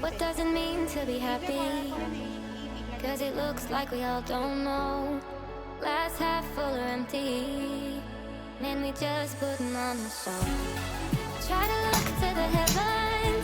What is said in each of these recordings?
What does it mean to be happy? Cause it looks like we all don't know. Glass half full or empty. Man, we just putting on the show. Try to look to the heavens.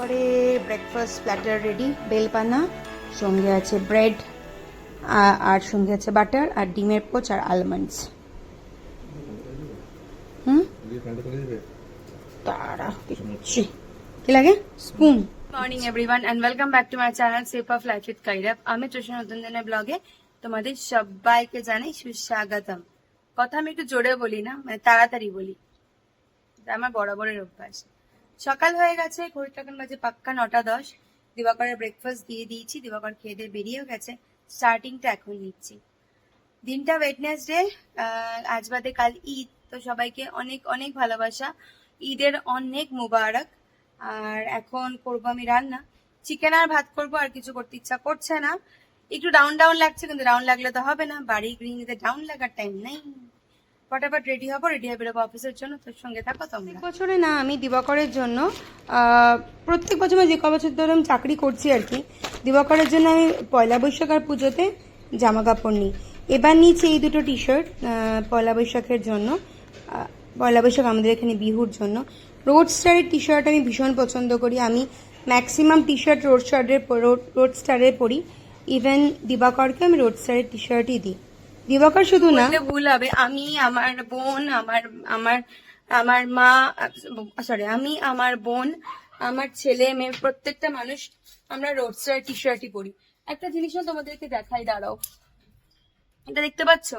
তারপরে breakfast platter ready বেলপানা, সঙ্গে আছে bread আর সঙ্গে আছে butter আর ডিমের poach আর almonds হুম? তারা কি লাগে? Spoon morning everyone and welcome back to my channel safe of life with কাইরাপ আমি তৃষ্ণা নতুন দিনের ব্লগে তোমাদের সবাইকে জানাই সুস্বাগতম। কথা আমি একটু জোরে বলি না মানে তাড়াতাড়ি বলি। আমার বরাবরের অভ্যাস। সকাল হয়ে গেছে ঘড়ির তখন বাজে পাক্কা নটা দশ। দিবাকরের ব্রেকফাস্ট দিয়ে দিয়েছি, দিবাকর খেয়ে দিয়ে বেরিয়েও গেছে। স্টার্টিংটা এখন নিচ্ছি। দিনটা ওয়েডনেসডে আজ বাদে কাল ঈদ। তো সবাইকে অনেক অনেক ভালোবাসা। ঈদের অনেক মুবারক। আর এখন করব আমি রান্না। চিকেন আর ভাত করব, আর কিছু করতে ইচ্ছা করছে না। একটু ডাউন ডাউন লাগছে, কিন্তু ডাউন লাগলে তো হবে না। বাড়ি গৃহিণীতে ডাউন লাগার টাইম নেই। ফটাফট রেডি হব রেডি হয়ে বেরোবো অফিসের জন্য তোর সঙ্গে থাকো তোমরা। বছরে না, আমি দিবাকরের জন্য প্রত্যেক বছর মানে যে ক বছর ধরে আমি চাকরি করছি আর কি, দিবাকরের জন্য আমি পয়লা বৈশাখ আর পুজোতে জামা কাপড় নিই। এবার নিয়েছি এই দুটো টি শার্ট পয়লা বৈশাখের জন্য পয়লা বৈশাখ আমাদের এখানে বিহুর জন্য। রোড স্টারের টি শার্ট আমি ভীষণ পছন্দ করি, আমি ম্যাক্সিমাম টি শার্ট রোড স্টারের রোড স্টারের পরি। ইভেন দিবাকরকে আমি রোড স্টারের টি শার্টই দিই। দিবাকর শুধু না। ভুল হবে। আমি আমার বোন, আমার আমার আমার মা, সরি, আমি, আমার বোন, আমার ছেলে, মেয়ে, প্রত্যেকটা মানুষ আমরা রোড স্টার টি শার্টই পরি। একটা জিনিসও তোমাদেরকে দেখাই, দাঁড়াও। এটা দেখতে পাচ্ছ?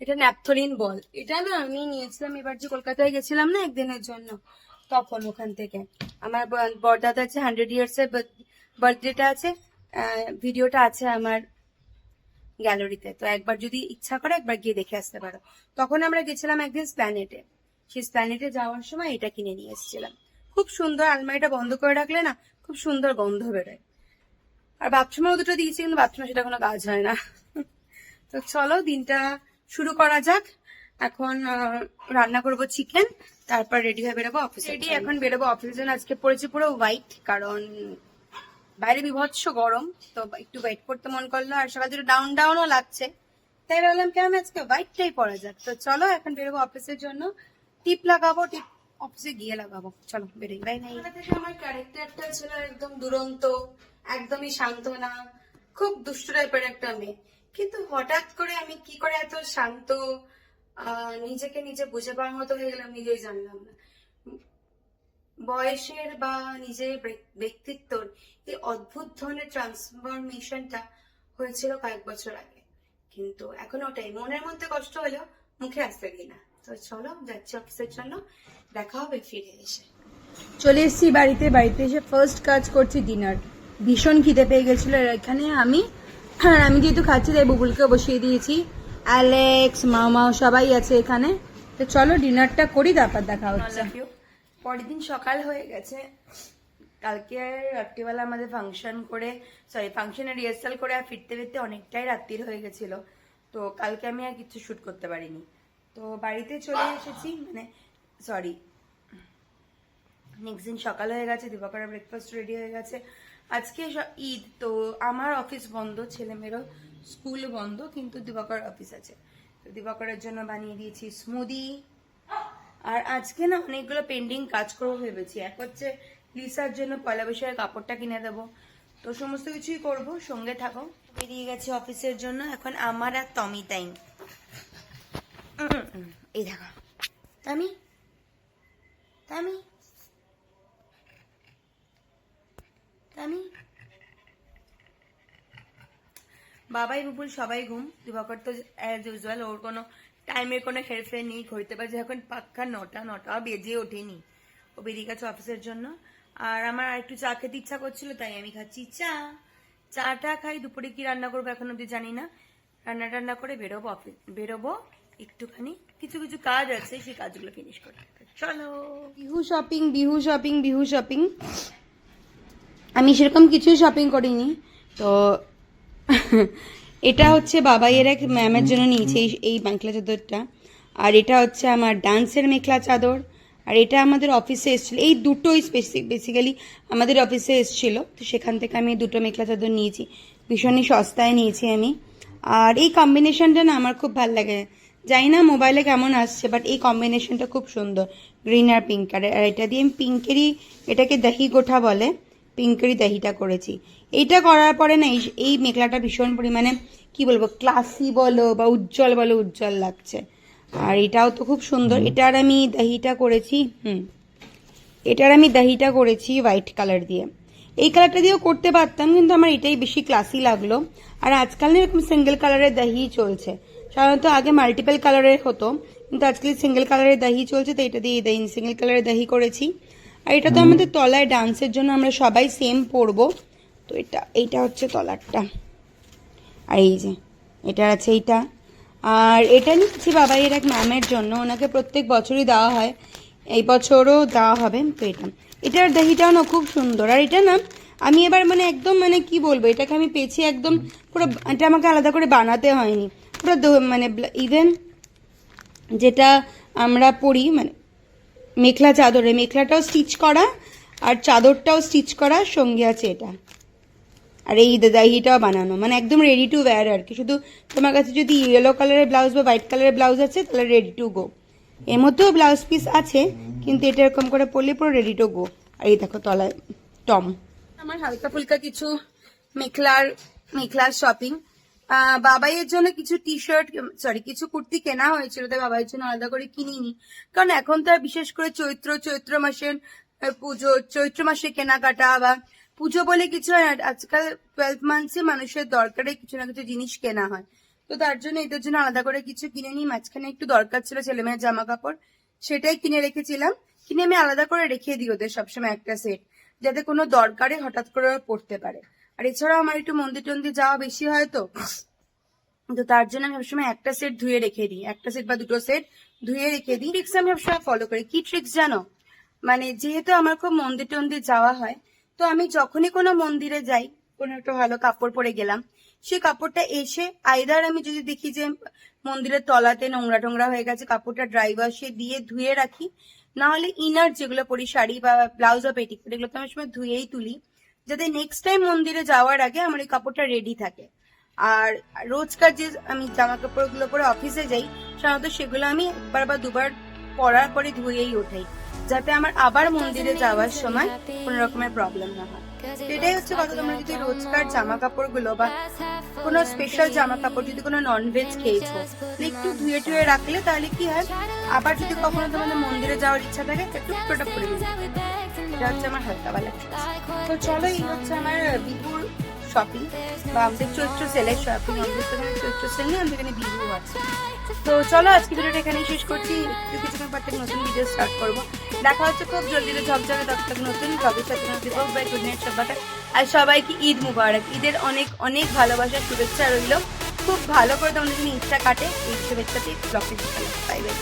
এটা ন্যাপথলিন বল। এটা না আমি নিয়েছিলাম, এবার যে কলকাতায় গেছিলাম না একদিনের জন্য, তখন ওখান থেকে। আমার ব- বড়দাদা আছে হান্ড্রেড ইয়ার্স এর বার্থডেটা আছে ভিডিওটা আছে আমার। গ্যালারিতে। তো একবার যদি ইচ্ছা করে একবার গিয়ে দেখে আসতে পারো। তখন আমরা গেছিলাম একদিন স্প্ল্যানেটে। সেই স্প্ল্যানেটে যাওয়ার সময় এটা কিনে নিয়ে এসেছিলাম। খুব সুন্দর আলমারিটা বন্ধ করে রাখলে না খুব সুন্দর গন্ধ বেরোয়। আর বাথরুমেও দুটো দিয়েছি কিন্তু বাথরুমে সেটা কোনো কাজ হয় না। তো চলো দিনটা শুরু করা যাক। এখন রান্না করব চিকেন তারপর রেডি হয়ে বেরোবো অফিস রেডি এখন বেরোবো। অফিসের জন্য। আজকে পড়েছে পুরো হোয়াইট কারণ বাইরে বিভৎস গরম, তো একটু ওয়েট করতে মন করল আর সকাল থেকে ডাউন ডাউনও লাগছে। তাই ভাবলাম কেন আজকে হোয়াইটটাই পরা যাক। তো চলো এখন বেরোবো অফিসের জন্য। টিপ লাগাবো টিপ অফিসে গিয়ে লাগাবো। চলো, বেরোই। বাই নাই আমার ক্যারেক্টারটা ছিল একদম দুরন্ত, একদমই শান্ত না খুব দুষ্ট টাইপের একটা মেয়ে। কিন্তু হঠাৎ করে আমি কি করে এত শান্ত নিজেকে নিজে বুঝে পাওয়ার মতো হয়ে গেলাম নিজেই জানলাম না। বয়সের বা নিজের ব্যক্তিত্বর এই অদ্ভুত ধরনের ট্রান্সফরমেশনটা হয়েছিল কয়েক বছর আগে। কিন্তু এখন ওটাই। মনের মধ্যে কষ্ট হলেও মুখে আসতে দিই না। তো চলো, যাচ্ছি অফিসের জন্য। দেখা হবে, ফিরে এসে। চলে এসেছি বাড়িতে। বাড়িতে এসে ফার্স্ট কাজ করছি ডিনার ভীষণ খিদে পেয়ে গেছিল। এখানে আমি, আর আমি যেহেতু খাচ্ছি, তাই বুবুলকে বসিয়ে দিয়েছি। অ্যালেক্স মামা সবাই আছে এখানে। তো চলো ডিনারটা করি, তারপর দেখা হচ্ছে। পরের দিন সকাল হয়ে গেছে। কালকে রাত্রিবেলা আমাদের ফাংশন করে সরি ফাংশনের রিহার্সাল করে আর ফিরতে ফিরতে অনেকটাই রাত্রির হয়ে গেছিল। তো কালকে আমি আর কিছু শ্যুট করতে পারিনি। তো বাড়িতে চলে এসেছি মানে সরি নেক্সট দিন সকাল হয়ে গেছে দিবাকরের ব্রেকফাস্ট রেডি হয়ে গেছে। আজকে ঈদ, তো আমার অফিস বন্ধ ছেলে মেয়েরও স্কুল বন্ধ, কিন্তু দিবাকর অফিস আছে। তো দিবাকরের জন্য বানিয়ে দিয়েছি স্মুদি আর আজকে না অনেকগুলো পেন্ডিং কাজ করব ভেবেছি। এক হচ্ছে লিসার জন্য পয়লা বৈশাখের কাপড়টা কিনে দেবো। তো সমস্ত কিছুই করব, সঙ্গে থাকো। বেরিয়ে গেছে অফিসের জন্য, এখন আমার আর তমি টাইম এই দেখো। তামি তামি তামি বাবাই, বুবুল সবাই ঘুম। দিবাকর তো অ্যাজ ইউজুয়াল ওর কোনো টাইমের কোনো হেরফের নেই, ঘড়িতে বাজে এখন পাক্কা নটা নটা বেজে ওঠেনি ও বেরিয়ে গেছে অফিসের জন্য। আর আমার একটু চা খেতে ইচ্ছা করছিল, তাই আমি খাচ্ছি চা। চাটা খাই, দুপুরে কি রান্না করব এখন অব্দি জানি না। রান্না টান্না করে বেরোবো অফিস বেরোবো একটুখানি। কিছু কিছু কাজ আছে, সেই কাজগুলো ফিনিশ করতে চলো। Bihu shopping Bihu shopping Bihu shopping আমি সেরকম কিছুই শপিং করিনি, তো এটা হচ্ছে বাবাইয়ের এক ম্যামের জন্য নিয়েছি এই মেখলা চাদরটা। আর এটা হচ্ছে আমার ডান্সের মেখলা চাদর। আর এটা আমাদের অফিসে এসেছিল। এই দুটোই বেসিক্যালি আমাদের অফিসে এসেছিল। তো সেখান থেকে আমি দুটো মেখলা চাদর নিয়েছি। ভীষণই সস্তায় নিয়েছি আমি। আর এই কম্বিনেশনটা না আমার খুব ভালো লাগে। জানি না মোবাইলে কেমন আসছে বাট এই কম্বিনেশনটা খুব সুন্দর। গ্রিন আর পিঙ্ক আর এটা দিয়ে আমি পিঙ্কেরই এটাকে দহি গোঠা বলে। পিঙ্কেরই দহিটা করেছি। এইটা করার পরে না এই এই মেখলাটা ভীষণ পরিমাণে কি বলব ক্লাসি বলো বা উজ্জ্বল বলো উজ্জ্বল লাগছে। আর এটাও তো খুব সুন্দর। এটার আমি দহিটা করেছি হুম। এটার আমি দহিটা করেছি হোয়াইট কালার দিয়ে। এই কালারটা দিয়েও করতে পারতাম কিন্তু আমার এটাই বেশি ক্লাসি লাগল। আর আজকাল না এরকম সিঙ্গেল কালারের দহি চলছে। সাধারণত আগে মাল্টিপল কালারের হতো কিন্তু আজকাল সিঙ্গেল কালারের দহি চলছে তো এটা দিয়ে সিঙ্গেল কালারের দহি করেছি। আর এটা তো আমাদের তলায় ডান্সের জন্য আমরা সবাই সেম পরবো। তো এটা এইটা হচ্ছে তলারটা। আর এই যে এটা আছে এইটা। আর এটা নিচ্ছি বাবাইয়ের এক ম্যামের জন্য। ওনাকে প্রত্যেক বছরই দেওয়া হয়। এই বছরও দেওয়া হবে তো এটা। এটার দহিটাও না খুব সুন্দর। আর এটা না আমি এবার মানে একদম মানে কি বলব এটাকে আমি পেয়েছি একদম পুরো এটা আমাকে আলাদা করে বানাতে হয়নি। পুরো মানে ইভেন যেটা আমরা পড়ি মানে মেখলা চাদরে। মেখলাটাও স্টিচ করা আর চাদরটাও স্টিচ করা, সঙ্গে আছে এটা। আর এই দাহিটাও বানানো। মানে একদম রেডি টু ওয়্যার আর কি। শুধু তোমার কাছে যদি ইয়েলো কালারের ব্লাউজ বা হোয়াইট কালারের ব্লাউজ আছে, তাহলে রেডি টু গো এর মধ্যেও ব্লাউজ পিস আছে, কিন্তু এটা এরকম করে পরলে পুরো রেডি টু গো আর এই দেখো তলায়, টম। আমার হালকা ফুলকা কিছু মেখলার মেখলার শপিং বাবাইয়ের জন্য কিছু টি শার্ট সরি কিছু কুর্তি কেনা হয়েছিল, তাই বাবাইয়ের জন্য আলাদা করে কিনিনি। কারণ এখন তো বিশেষ করে চৈত্র চৈত্র মাসের পুজো, চৈত্র মাসে কেনাকাটা বা পুজো বলে কিছু আজকাল টুয়েলভ মান্থসে মানুষের দরকারে কিছু না কিছু জিনিস কেনা হয়। তো তার জন্য এদের জন্য আলাদা করে কিছু কিনে নিই, মাঝখানে একটু দরকার ছিল ছেলে মেয়ের জামা কাপড় সেটাই কিনে রেখেছিলাম। কিনে আমি আলাদা করে রেখে দিই ওদের সবসময় একটা সেট যাতে কোনো দরকারে হঠাৎ করে পড়তে পারে। আর এছাড়াও আমার একটু মন্দির টন্দির যাওয়া বেশি হয় তো। তো তার জন্য আমি সবসময় একটা সেট ধুয়ে রেখে দিই। একটা সেট বা দুটো সেট ধুয়ে রেখে দিই। ট্রিক্স আমি সবসময় ফলো করি। কি ট্রিক্স জানো? মানে যেহেতু আমার খুব মন্দির টন্দির যাওয়া হয়, তো আমি যখনই কোনো মন্দিরে যাই, কোনো একটা ভালো কাপড় পরে গেলাম, সেই কাপড়টা এসে আইদার আমি যদি দেখি যে মন্দিরের তলাতে নোংরা টোংরা হয়ে গেছে, কাপড়টা ড্রাই ওয়াশে দিয়ে ধুয়ে রাখি না হলে ইনার যেগুলো পরি শাড়ি বা ব্লাউজ বা পেটিকোট এগুলো তো আমি সময় ধুয়েই তুলি। যাতে নেক্সট টাইম মন্দিরে যাওয়ার আগে আমার এই কাপড়টা রেডি থাকে। আর রোজকার যে আমি জামা কাপড়গুলো পরে অফিসে যাই সাধারণত সেগুলো আমি একবার বা দুবার পরার পরে ধুয়েই ওঠাই যাতে আমার আবার মন্দিরে যাওয়ার সময় কোনো রকমের প্রবলেম না হয়। এটাই হচ্ছে কথা তোমরা যদি রোজকার জামা কাপড়গুলো বা কোনো স্পেশাল জামা কাপড় যদি কোনো ননভেজ খেয়েছো তাহলে একটু ধুয়ে টুয়ে রাখলে তাহলে কি হয়? আবার যদি কখনো তোমাদের মন্দিরে যাওয়ার ইচ্ছা থাকে একটু ফটোটা করে এটা হচ্ছে আমার হালকা তো চলো এই হচ্ছে আমার শপিং বা আমাদের চৈত্র সেলের শপিং আমাদের চৈত্র সেল নেই আমাদের এখানে বিহু আছে। তো চলো আজকে ভিডিওটা এখানেই শেষ করছি। কিছুক্ষণ পর থেকে নতুন ভিডিও স্টার্ট করব। দেখা হচ্ছে খুব জলদি ঝকঝকে নতুন ব্লগের সাথে। নতুন বাই গুড নাইট আর সবাইকে ঈদ মুবারক। ঈদের অনেক অনেক ভালোবাসার শুভেচ্ছা রইল। খুব ভালো করে তোমাদের ঈদটা কাটে। এই শুভেচ্ছাটি ব্লগটি বাই বাই